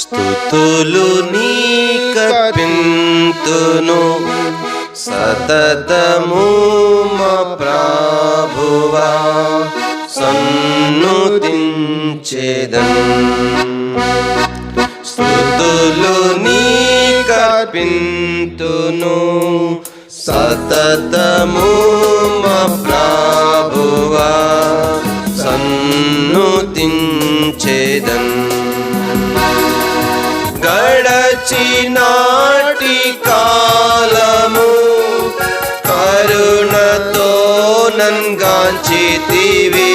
స్థుతులు నీ కర్పింతును సతతము మా ప్రభువా సన్నుతించేదన్ స్థుతులు నీ కర్పింతును సతతము మా ప్రభువా సన్నుతించేదన్ గడచినాటి కాలము కరుణతో నంగాంచితివి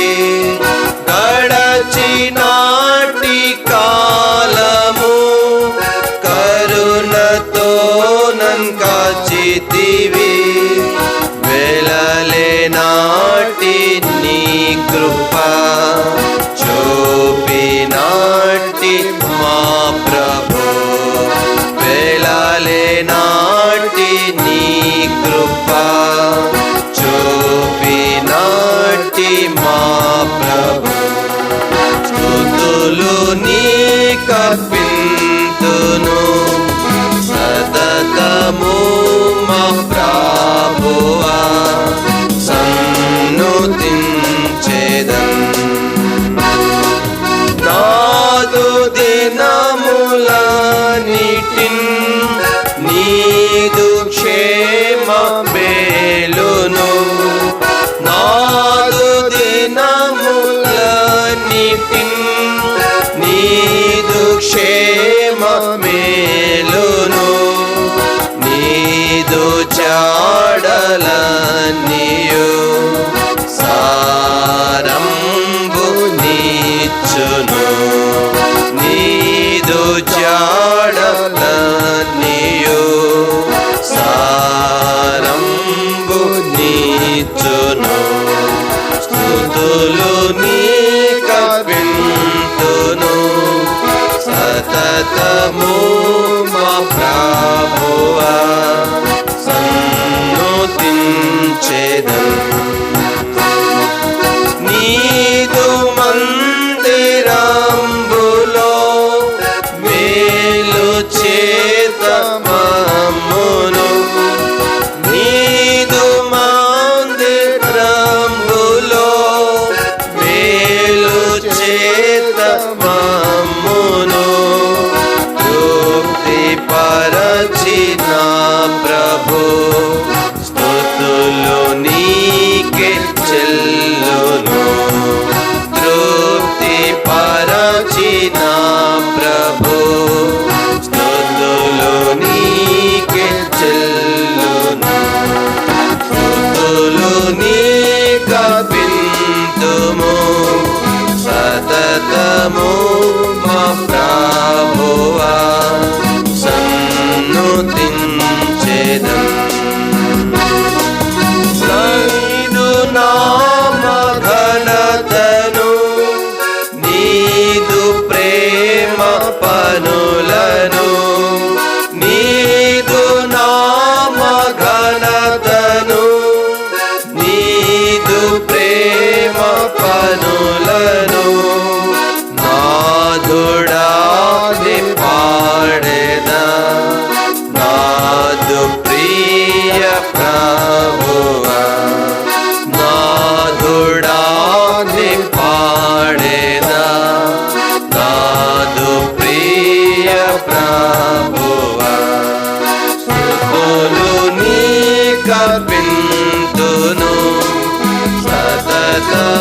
కృప చూపినాటి మా ప్రభు. నీ నీదు చాడలనియు సారంబు నీచును నీదు జాడలనియు. సారంబు నీచును స్థుతులు నీ కపింతును సతతము సన్నుతించేదన్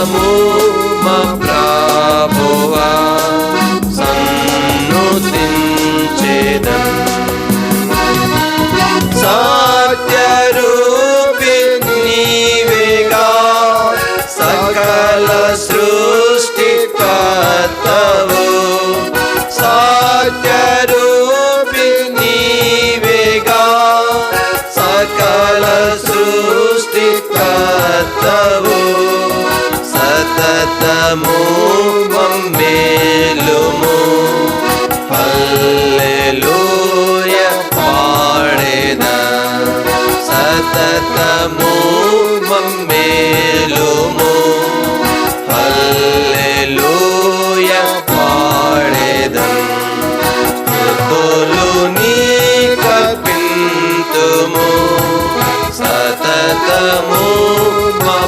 సతతము మా ప్రభువా. సన్నుతించేదన్ సత్యరూపి నీవేగా. సకల సృష్టి కర్తవు సత్యరూపి సతతము మేలుము పల్లెలూయ పాడేద సతతము మేలుము పల్లెలూయ పాడేద తోలు నీ కపింతుము సతతము మా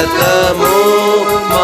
కర్పింతును సతతము